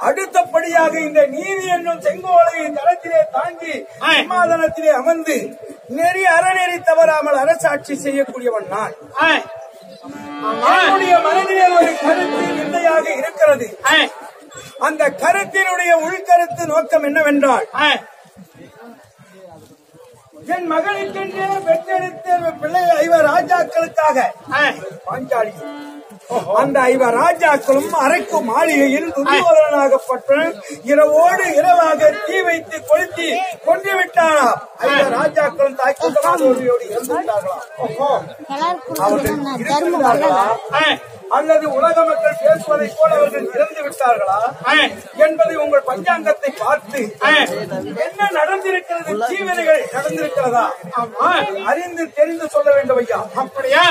அடுத்தபடியாக இந்த நீதி என்னும் செங்கோலை தளத்திலே தாங்கி ஆ. சிம்மாதனத்திலே அமர்ந்து நெறி அறநெறி தவறாமல் அரசாட்சி செய்யக்கூடியவன் நான் என்னுடைய மனதிலே ஒரு கருத்து நிந்தையாக இருக்கிறது. அந்த கருத்தினுடைய உள்கருத்து நோக்கம் என்னவென்றால். என் மகனுக்கென்றே பெற்றெடுத்த பிள்ளை ஐவர் ராஜாக்களுக்காக. பாஞ்சாலி. அந்த ஐவர் ராஜாக்களும் அரைக்கு மாளிகையில் துரியோதனாகப்பட்ட இரவோடு இரவாக தீ வைத்து கொளுத்தி கொன்று விட்டாராம். ஐவர் ராஜாக்களும் ஓஹோ. அவர்கள் இருக்கிறார்களா. அல்லது உலக மக்கள் பேசுவதை போல அவர்கள் இறந்து விட்டார்களா? ஆ. என்பதை உங்கள் பஞ்சாங்கத்தை பார்த்து ஆ. என்ன நடந்திருக்கிறது தீவினைகள் நடந்திருக்கிறதா? ஆமா. அறிந்து தெரிந்து சொல்ல வேண்டும் ஐயா. அப்படியா?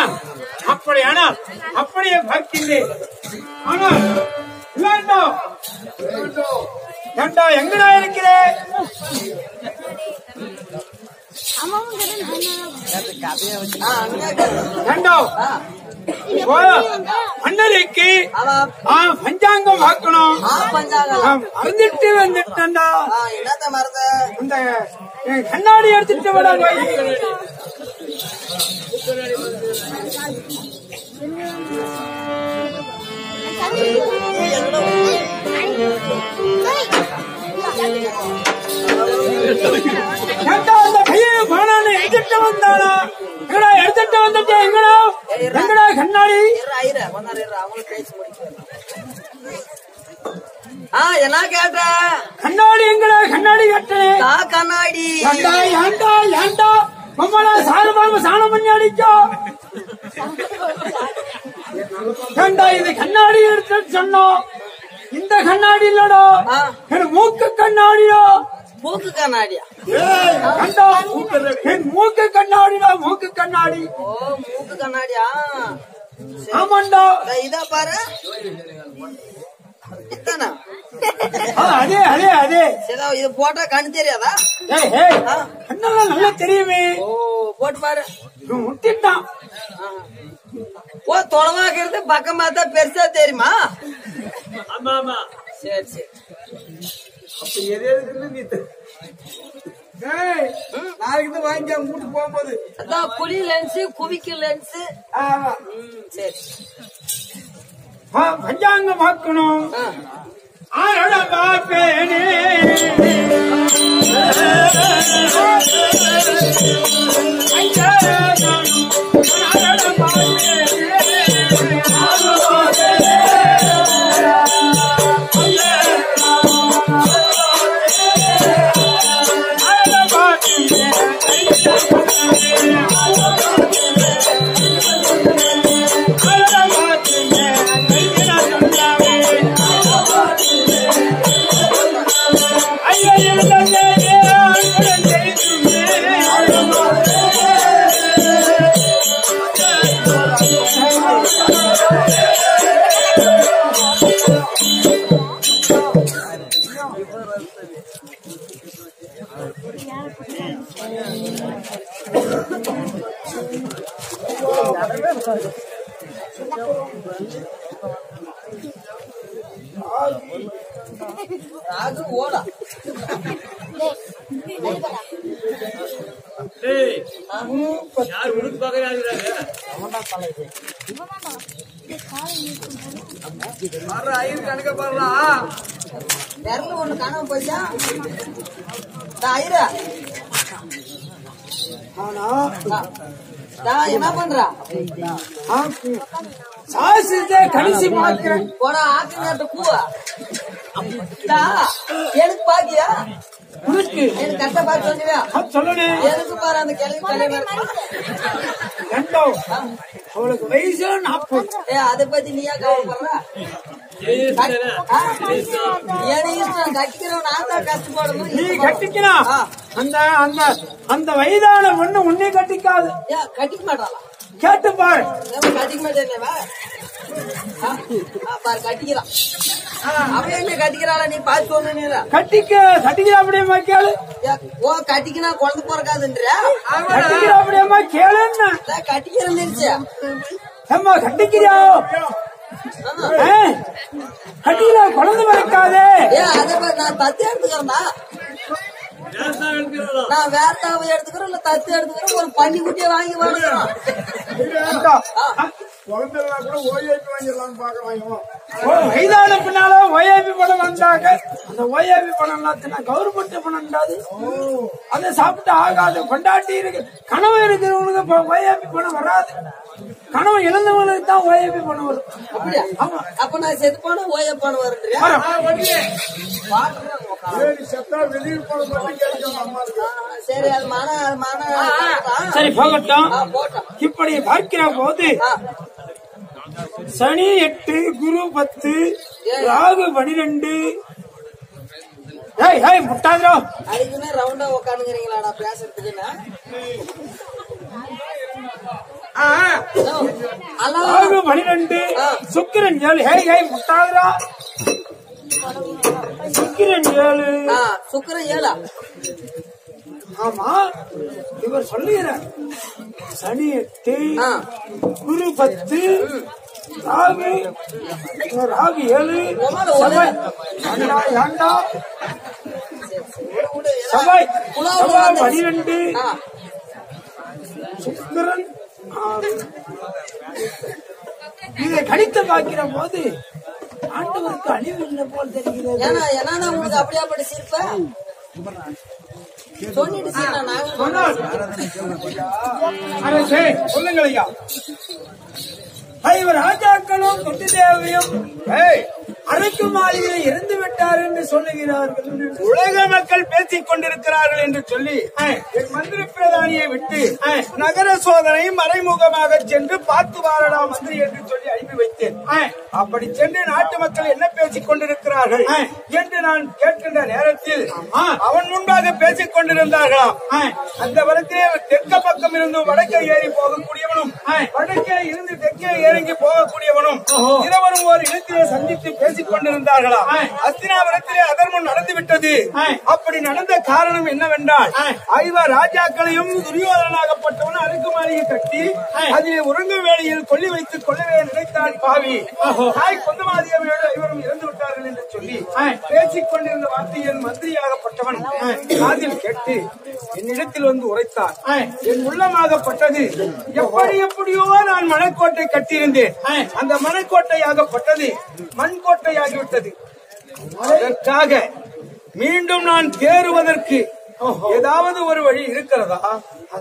அப்படியானா? அப்படியே பார்க்கின்றேன் ஆனால் வேண்டாம் ஏண்டா எங்கடா இருக்கிறேன் ஏண்டா? ஆ, பஞ்சாங்கம் பார்க்கணும் மறந்துட்டு வந்துட்டேன்டா. என்னத்த மறந்த? இந்த கண்ணாடி எடுத்துட்டு விட ஏண்டா அந்த பையன் பணம் எடுத்துட்டு வந்தானா? எங்கடா எடுத்துட்டு வந்துட்டு எங்கடா? எங்கடா கண்ணாடி? என்ன கேட்ட? கண்ணாடி எங்கடா? கண்ணாடி கட்டணே தா கண்ணாடி. ஏண்டா ஏண்டா ஏண்டா? மம்மளா சாரபாம சாணம் பண்ணி அடிச்சோ? ஏண்டா இது கண்ணாடி எடுத்து சொன்னோம் இந்த கண்ணாடி இல்லடா. மூக்கு கண்ணாடிடா. மூக்கு கண்ணாடியா? மூக்கு கண்ணாடிடா மூக்கு கண்ணாடி. ஓ மூக்கு கண்ணாடியா? ஆமாண்டா. இதோ பாரு. இதானா? அதே அதே அதே. சரி இது போட்டா கண்ணு தெரியாதா? கண்ணெல்லாம் நல்லா தெரியுமே. ஓ போட்டு பாரு. முட்டிட்டான். ஓ தொலைவாக்குறது பக்கமா தான் பெருசா தெரியுமா? ஆமா ஆமா. சரி சரி. அப்ப எது எதுக்குன்னு நீ நாளைக்கு தான் வாங்கி அவங்க வீட்டுக்கு போகும்போது அதான் குழி லென்ஸ் குவிக்கு லென்ஸ் ஆமா. சரி. ஆ, பஞ்சாங்கம் பார்க்கணும் ஆ. ஆரோட பாப்பேனே ராகு ஓடா கணக்க பாருடா ஒண்ணு காணாம போயிட்டா ஐயரா. ஆனா டா, என்ன பண்றா? சாசித்தே கடைசி பார்க்கிறேன். போடா ஆக்கு நேரத்தை கூவா டா, எனக்கு பாக்கியா உனக்கு. எனக்கு கரெக்டா பார்த்து சொன்னியா சொல்லணே எனக்கு பாரு அந்த கிளவி கல்யாணம் கண்டோ. அவளுக்கு வயசு நாற்பது ஏ அதை பத்தி நீயா கவலைப்படுற? கட்டிக்கிறோம். நான் தான் நீ கட்டிக்கணும் அந்த அந்த அந்த வயதான ஒண்ணு உன்னை கட்டிக்காது கட்டிக்க மாட்டாளா கேட்டு பாரு கட்டிக்க மாட்டேன்ல நீ பார்த்து கட்டிக்க கட்டிக்கிற அப்படியேமா கேளு ஓ கட்டிக்கினா குழந்தை பிறக்காதுன்ற கட்டிக்கிற அப்படியேமா கேளுன்னு கட்டிக்கிறேன் ஏம்மா கட்டிக்கிறியா கட்டியில குழந்தை பிறக்காதே ஏ அதே மாதிரி நான் தத்தி எடுத்துக்கிறேன்னா நான் வேட்டாவை எடுத்துக்கிறேன் இல்ல தத்தி எடுத்துக்கிறேன் ஒரு பன்னிக்குட்டியை வாங்கி வளர்க்குறோம் குழந்தைலாம் கூட ஓய்வு வாங்கிடலாம்னு பாக்கலாம் ஓ, வயதான பின்னால ஓஏபி பணம் வந்தாங்க. அந்த ஓஏபி பணம் எல்லாத்தையும் கவர்மெண்ட் பணம் இல்லாது அதை சாப்பிட்டு ஆகாது. கொண்டாட்டி இருக்கு. கனவு இருக்கிறவங்களுக்கு ஓஏபி பணம் வராது. கனவு இழந்தவங்களுக்கு தான் ஓஏபி பணம் வரும். ஆமா. அப்ப நான் செத்து போன போன வருன்றியா வரும். செத்தா சரி அது மன மன சரி போகட்டும். இப்படி பார்க்கிற போது சனி எட்டு குரு பத்து ராகு பனிரெண்டு. ஏய் ஏய் முட்டாதரோ அதுக்குன்னு ரவுண்டா உட்காந்துக்கிறீங்களாடா பேசுறதுக்குன்னு ராகு பனிரெண்டு சுக்கிரன் ஏழு. ஹேய் ஹேய் முட்டாதரா சுக்கிரன் ஏழு. சுக்கிரன் ஏழா? ஆமா இவர் சொல்லுகிறார். சனி எட்டு. குரு பத்து ராகு ராகு ஏழு செவ்வாய் ஏண்டா, செவ்வாய் செவ்வாய் பனிரெண்டு சுக்கிரன் ஆறு. இதை கணித்து பார்க்கிற போது ஆண்டவருக்கு அழிவு இல்லை போல் தெரிகிறது. ஏன்னா என்னன்னா உங்களுக்கு அப்படியா படி சிரிப்ப? சொல்லிட்டு சொல்லுங்கள் ஐயா. ஐவர் ராஜாக்களும் குட்டி தேவையும் அரக்கு மாளிகையில் இறந்து விட்டார் என்று சொல்லுகிறார்கள். உலக மக்கள் பேசிக் கொண்டிருக்கிறார்கள் என்று சொல்லி மந்திரி பிரதானியை விட்டு நகர சோதனை மறைமுகமாக சென்று பார்த்து வாரடா மந்திரி என்று சொல்லி அனுப்பி வைத்தேன். அப்படி சென்று நாட்டு மக்கள் என்ன பேசிக் கொண்டிருக்கிறார்கள் என்று நான் கேட்கின்ற நேரத்தில் அவன் முன்பாக பேசிக் கொண்டிருந்தார்களாம். அந்த வழக்கிலே தெற்க பக்கம் இருந்து வடக்கே ஏறி போகக்கூடியவனும் வடக்கே இருந்து தெற்கே இறங்கி போகக்கூடியவனும் இருவரும் ஒரு இடத்திலே சந்தித்து பேசிக் கொண்டிருந்தார்களாம் அஸ்தினாபுரத்திலே அதர்மம் நடந்து விட்டது அப்படி நடந்த காரணம் என்னவென்றால் ஐவ ராஜாக்களையும் துரியோதனாகப்பட்டவன் அருக்குமாரியை கட்டி அதிலே உறங்க வேளையில் கொல்லி வைத்து கொள்ளவே நினைத்தான் பாவி. தாய் குந்தமாதியோடு ஐவரும் இறந்து விட்டார்கள் என்று சொல்லி பேசிக் கொண்டிருந்த வார்த்தையில் மந்திரியாகப்பட்டவன் காதில் கேட்டு என்னிடத்தில் வந்து உரைத்தான் என் உள்ளமாகப்பட்டது. எப்படி எப்படியோ நான் மணக்கோட்டை கட்டியிருந்தேன். அந்த மணக்கோட்டையாகப்பட்டது. மண்கோட்டையாகிவிட்டது அதற்காக மீண்டும் நான் தேறுவதற்கு ஏதாவது ஒரு வழி இருக்கிறதா?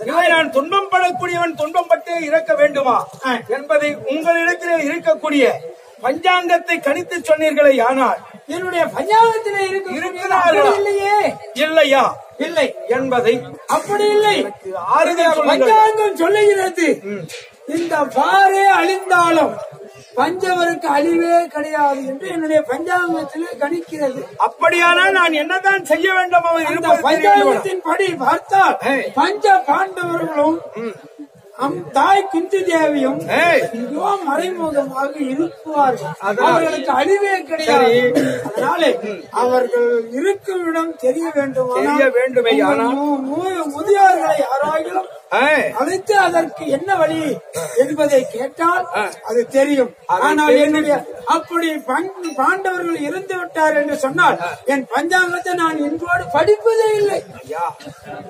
இதை நான் துன்பம் படக்கூடியவன் துன்பம் பட்டே இறக்க வேண்டுமா என்பதை உங்களிடத்திலே இருக்கக்கூடிய பஞ்சாங்கத்தை கணித்து சொன்னீர்களே ஆனால் என்னுடைய பஞ்சாங்கத்திலே இருக்கு இருக்கிறார்களா? இல்லையே. இல்லையா? இல்லை. என்பதை அப்படி இல்லை. பஞ்சாங்கம் சொல்லுகிறது. இந்த பாறை அழிந்தாலும் பஞ்சவருக்கு அழிவே கிடையாது என்று என்னுடைய பஞ்சாங்கத்திலே கணிக்கிறது அப்படியானால் நான் என்னதான் செய்ய வேண்டும். பஞ்சாங்கத்தின் படி பார்த்தால். பஞ்ச பாண்டவர்களும் அம் தாய் குந்தி தேவியும். இதோ மறைமுகமாக இருப்பார்கள். அவர்களுக்கு அழிவே கிடையாது அதனாலே அவர்கள் இருக்கும் இடம் தெரிய வேண்டும் தெரிய வேண்டுமே, முதியோர்களை யாராகிலும் அழைத்து அதற்கு என்ன வழி என்பதை கேட்டால். அது தெரியும் ஆனால். என்னுடைய அப்படி பண்- பாண்டவர்கள் இறந்து விட்டார் என்று சொன்னால் என் பஞ்சாங்கத்தை நான் இன்றோடு படிப்பதே இல்லை. ஐயா,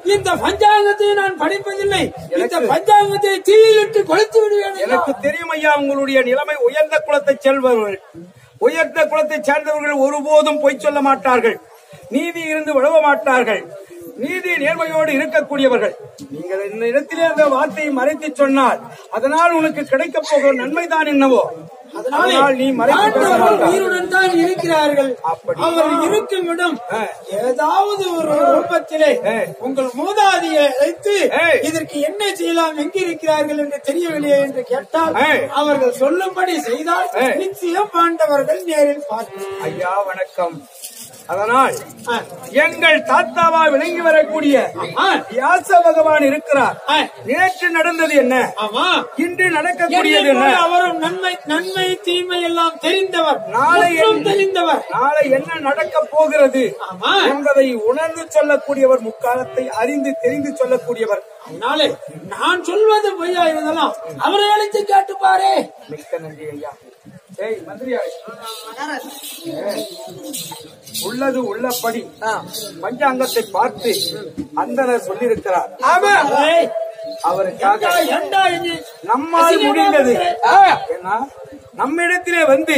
இந்த பஞ்சாங்கத்தை நான் படிப்பதில்லை. இந்த பஞ்சாங்கத்தை தீயிலிட்டு கொளுத்து விடுவேன். எனக்கு தெரியும் ஐயா உங்களுடைய நிலைமை உயர்ந்த குலத்தைச் சேர்ந்தவர்கள். உயர்ந்த குலத்தைச் சேர்ந்தவர்கள் ஒருபோதும் பொய் சொல்ல மாட்டார்கள். நீதி இருந்து விழவ மாட்டார்கள். நீதி நேர்மையோடு இருக்கக்கூடியவர்கள். நீங்கள் இந்த இடத்திலே அந்த வார்த்தையை மறைத்து சொன்னால் அதனால் உனக்கு கிடைக்கப் போகிற நன்மைதான் என்னவோ? அதனாலே நீ. உயிருடன் தான் இருக்கிறார்கள். அவர்கள் இருக்கும் இடம். ஏதாவது ஒரு ரூபத்திலே. உங்கள் மூதாதியை அழைத்து. இதற்கு என்ன செய்யலாம் எங்க இருக்கிறார்கள் என்று தெரியவில்லையே என்று கேட்டால். அவர்கள் சொல்லும்படி செய்தால். நிச்சயம் பாண்டவர்கள் நேரில் பார்த்து ஐயா வணக்கம் அதனால் எங்கள் தாத்தாவா விளங்கி வரக்கூடிய வியாச பகவான் இருக்கிறார். நேற்று நடந்தது என்ன? ஆமா. இன்று நடக்கக்கூடியது என்னை? அவரும் நன்மை நன்மை தீமை எல்லாம் தெரிந்தவர் நாளை தெரிந்தவர் நாளை என்ன நடக்க போகிறது? ஆமா. என்பதை உணர்ந்து சொல்லக்கூடியவர் முக்காலத்தை அறிந்து தெரிந்து சொல்லக்கூடியவர். அதனாலே நான் சொல்வது பொய்யா இருந்தாலும் அவரை அழைத்து கேட்டுப்பாரே. மிக்க நன்றி ஐயா. ஏய் மந்திரியாரே. உள்ளது உள்ளபடி பஞ்சாங்கத்தை பார்த்து அந்தனர் சொல்லியிருக்கிறார். அவருக்காக நம்மால் முடிந்தது. ஏன்னா நம்மிடத்திலே வந்து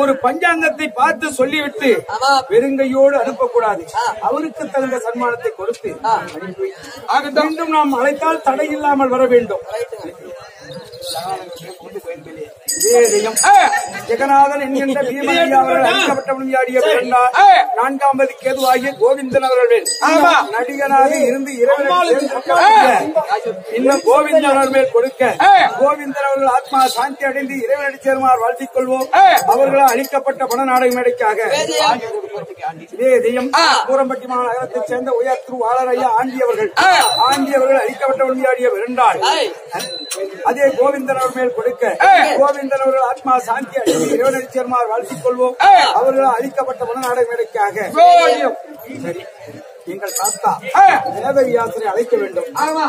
ஒரு பஞ்சாங்கத்தை பார்த்து சொல்லிவிட்டு ஆமா. வெறுங்கையோடு அனுப்பக்கூடாது. அவருக்கு தகுந்த சன்மானத்தை கொடுத்து ஆக மீண்டும் நாம் அழைத்தால் தடை இல்லாமல் வர வேண்டும். ஜெகநாதன் என்கின்ற அவர்கள் அழைக்கப்பட்ட முடியாடிய பிறந்தார் நான்காம்பது கேதுவாகிய கோவிந்தன் அவர்கள். நடிகனாக இருந்து இரவு இன்னும் கோவிந்தன் அவர்கள் மேல் கொடுக்க. கோவிந்தன் அவர்கள் ஆத்மா சாந்தி அடைந்து இறைவனடி சேருமாறு வாழ்த்திக் கொள்வோம். அவர்களால் அளிக்கப்பட்ட பண நாடக மேடைக்காக. இதே இதயம் கூரம்பட்டி மாநகரத்தைச் சேர்ந்த உயர் திரு வாளரையா ஆண்டியவர்கள். ஆண்டியவர்கள் அளிக்கப்பட்ட உண்மையாடிய விருண்டாள் அதே கோவிந்தன் அவர் மேல் கொடுக்க. கோவிந்தன் அவர்கள் ஆத்மா சாந்தி அடைந்து இறைவனடி சேருமாறு வாழ்த்திக் கொள்வோம். அவர்களால் அளிக்கப்பட்ட மேடைக்காக சரி. எங்கள் தாத்தா வேதவியாசரை அழைக்க வேண்டும். ஆமா.